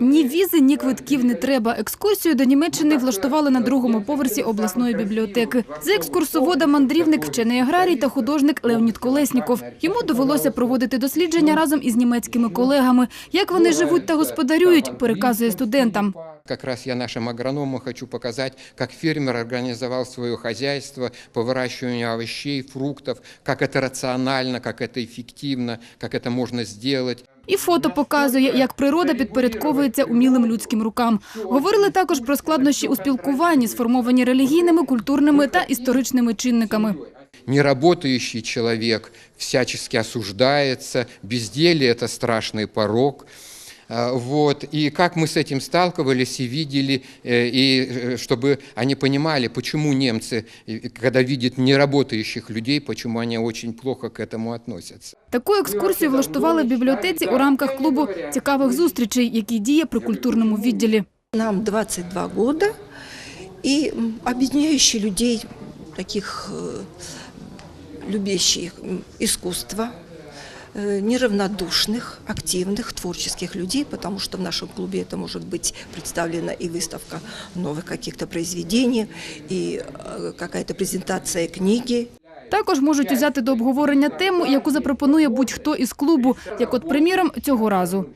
Ні візи, ні квитків не треба. Екскурсію до Німеччини влаштували на другому поверсі обласної бібліотеки. За екскурсовода мандрівник, вчений аграрій та художник Леонід Колесніков. Йому довелося проводити дослідження разом із німецькими колегами. Як вони живуть та господарюють, переказує студентам. Как раз я нашим агрономам хочу показать, как фермер организовал свое хозяйство по выращиванию овощей, фруктов, как это рационально, как это эффективно, как это можно сделать. І фото показує, як природа підпорядковується умілим людським рукам. Говорили також про складнощі у спілкуванні, сформовані релігійними, культурними та історичними чинниками. Неработающий человек всячески осуждается, безделье – это страшный порог. А, Вот. И как мы с этим сталкивались и видели, э, и э, чтобы они понимали, почему немцы, э, когда видят неработающих людей, почему они очень плохо к этому относятся. Таку екскурсію влаштували в бібліотеці у рамках клубу цікавих зустрічей, який діє при культурному відділі. Нам 22 года, и м, объединяющий людей, таких э, любящих м, искусство, э, неравнодушных, активных, творческих людей, потому что в нашем клубе это может быть представлена и выставка новых каких-то произведений, и э, какая-то презентация книги, Також можуть узяти до обговорення тему, яку запропонує будь-хто із клубу, як от приміром цього разу.